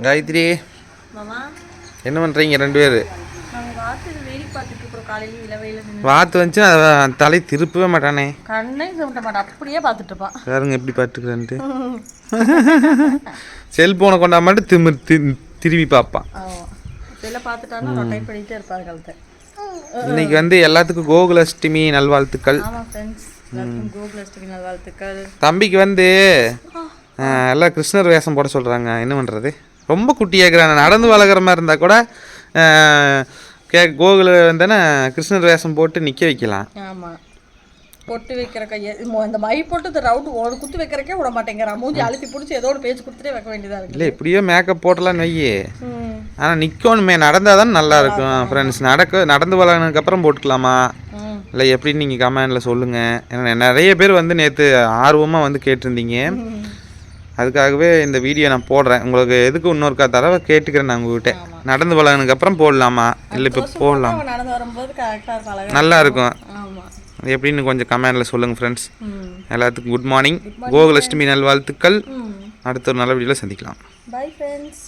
காயத்ரி. என்ன பண்ணுறீங்க ரெண்டு பேர்? வாத்து வந்துச்சு அவன் தலை திருப்பவே மாட்டானே. கண்ணே சொல்லிட்ட மாட்டான். அப்படியே பார்த்துட்டு இருப்பான். பாருங்க எப்படி பார்த்துக்கிறேன்ட்டு. செல்போனை கொண்டா மட்டும் திமிர் தி- திரும்பி பார்ப்பான். ஆமாம் இதெல்லாம் பார்த்துட்டானா ரொட்டேட் பண்ணிகிட்டே இருப்பாரு காலத்தை இன்னைக்கு வந்து எல்லாத்துக்கும் கோகுலஷ்டமி நல்வாழ்த்துக்கள். எல்லாருக்கும் கோகுலஷ்டமி நல்வாழ்த்துக்கள். தம்பிக்கு வந்து எல்லாம் கிருஷ்ணர் வேஷம் போட சொல்கிறாங்க என்ன பண்ணுறது ரொம்ப குட்டியாக்குறாங்க நடந்து வளர்க்குற மாதிரி இருந்தால் கூட கே கோகுல வந்தேன்னா கிருஷ்ணர் வேஷம் போட்டு நிற்க வைக்கலாம். ஆமாம் பொட்டு வைக்கிற கையை இந்த மை போட்டு இந்த ரவுண்டு ஒரு குத்து வைக்கிறக்கே விட மாட்டேங்கிறான். மூஞ்சி அழுத்தி பிடிச்சி ஏதோ ஒரு பேச்சு கொடுத்துட்டே வைக்க வேண்டியதாக இருக்கு இல்லை எப்படியோ மேக்கப் போட்டலான்னு வையே ஆனால் நிற்கணுமே நடந்தால் தான் நல்லா இருக்கும் ஃப்ரெண்ட்ஸ் நடக்க நடந்து வளர்னதுக்கப்புறம் போட்டுக்கலாமா? இல்லை எப்படின்னு நீங்கள் கமெண்டில் சொல்லுங்கள் ஏன்னா நிறைய பேர் வந்து நேற்று ஆர்வமாக வந்து கேட்டிருந்தீங்க. அதுக்காகவே இந்த வீடியோ நான் போடுறேன். உங்களுக்கு எதுக்கு இன்னொருக்கா தடவை கேட்டுக்கிறேன் நான் உங்ககிட்ட. நடந்து வளர்னதுக்கப்புறம் போடலாமா? இல்லை இப்போ போடலாம். நல்லா இருக்கும். எப்படின்னு கொஞ்சம் கமெண்டில் சொல்லுங்கள் ஃப்ரெண்ட்ஸ் எல்லாத்துக்கும் குட் மார்னிங் கோகுலஷ்டமி நல்வாழ்த்துக்கள். அடுத்த ஒரு நல்ல வீடியோவில் சந்திக்கலாம். Bye friends